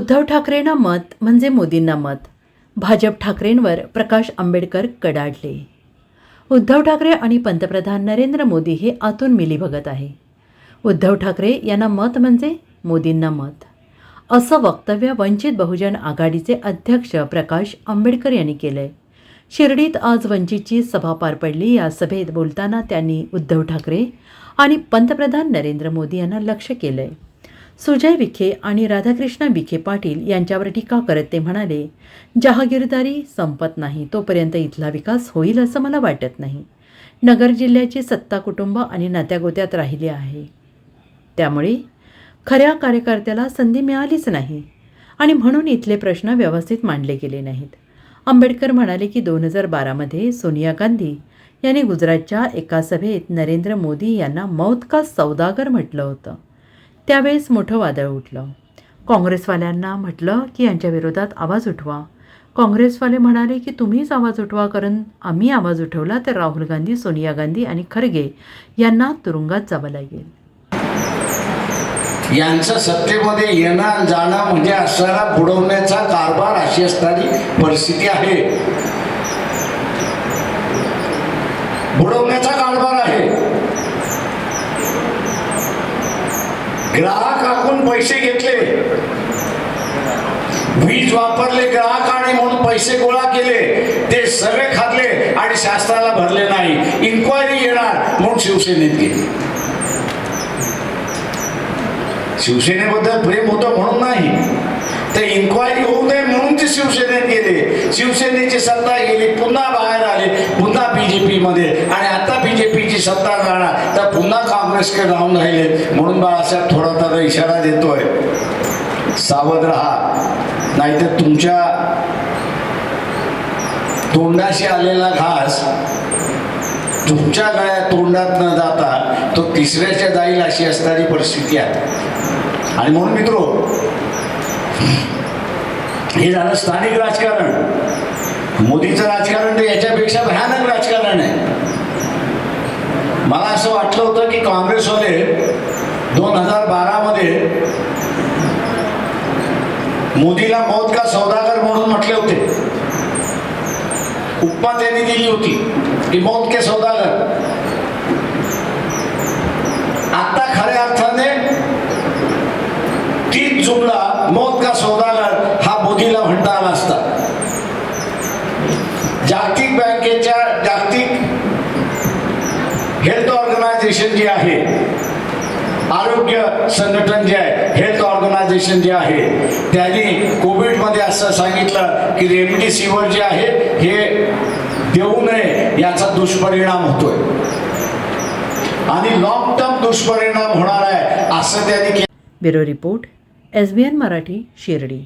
उद्धव ठाकरेंना मत म्हणजे मोदींना मत. भाजप ठाकरेंवर प्रकाश आंबेडकर कडाडले. उद्धव ठाकरे आणि पंतप्रधान नरेंद्र मोदी हे आतून मिलीभगत आहे. उद्धव ठाकरे यांना मत म्हणजे मोदींना मत. असं वक्तव्य वंचित बहुजन आघाडीचे अध्यक्ष प्रकाश आंबेडकर यांनी केलं आहे शिर्डीत आज वंचितची सभा पार पडली. या सभेत बोलताना त्यांनी उद्धव ठाकरे आणि पंतप्रधान नरेंद्र मोदी यांना लक्ष केलं आहे सुजय विखे आणि राधाकृष्ण विखे पाटील यांच्यावर टीका करत ते म्हणाले जहागीरदारी संपत नाही तोपर्यंत इथला विकास होईल असं मला वाटत नाही. नगर जिल्ह्याची सत्ता कुटुंब आणि नात्यागोत्यात राहिली आहे. त्यामुळे खऱ्या कार्यकर्त्याला संधी मिळालीच नाही आणि म्हणून इथले प्रश्न व्यवस्थित मांडले गेले नाहीत. आंबेडकर म्हणाले की दोन हजार बारामध्ये सोनिया गांधी यांनी गुजरातच्या एका सभेत नरेंद्र मोदी यांना मौत का सौदागर म्हटलं होतं? त्यावेळेस मोठं वादळ उठलं. काँग्रेसवाल्यांना म्हटलं की यांच्या विरोधात आवाज उठवा. काँग्रेसवाले म्हणाले की तुम्हीच आवाज उठवा कारण आम्ही आवाज उठवला तर राहुल गांधी सोनिया गांधी आणि खरगे यांना तुरुंगात जावं लागेल. यांचं सत्तेमध्ये येणं जाणं म्हणजे असणारा बुडवण्याचा कारभार अशी असणारी परिस्थिती आहे. बुडवण्याचा कारभार आहे ग्राहकाकडून पैसे घेतले. वीज वापरले ग्राहकाने म्हणून पैसे गोळा केले. ते सगळे खाल्ले आणि शास्त्राला भरले नाही. इन्क्वायरी येणार म्हणून शिवसेनेत गेली. शिवसेनेबद्दल प्रेम होतं म्हणून नाही ते इन्क्वायरी होऊ नये म्हणून ते शिवसेनेत गेले. शिवसेनेची सत्ता गेली पुन्हा बाहेर आले पुन्हा बीजेपी मध्ये आणि आता बीजेपीची सत्ता जाणार तर पुन्हा काँग्रेसकडे राहून राहिले. म्हणून बाळासाहेब थोडा त्याला इशारा देतोय. सावध राहा. नाहीतर तुमच्या तोंडाशी आलेला घास तुमच्या गळ्यात तोंडात न जाता तो तिसऱ्याच्या जाईल अशी असणारी परिस्थिती आहे. आणि म्हणून मित्रो हे झालं स्थानिक राजकारण. मोदीचं राजकारण तर याच्यापेक्षा भयानक राजकारण आहे. मला असं वाटलं होतं की काँग्रेसवाले दोन हजार बारामध्ये मोदीला मौत का सौदागर म्हणून म्हटले होते. उपमा त्यांनी दिली होती की मौत के सौदागर. आता खऱ्या अर्थाने तीच जुमला मौत का सौदागर हेल्थ ऑर्गनायझेशन जी आहे आरोग्य संघटन जे आहे हेल्थ ऑर्गनायझेशन जे आहे त्यांनी कोविडमध्ये असं सांगितलं की रेमडेसिवीर जे आहे हे देऊ नये याचा दुष्परिणाम होतोय. आणि लॉंग टर्म दुष्परिणाम होणार आहे असं त्यांनी bureau report S B N Marathi Shirdi.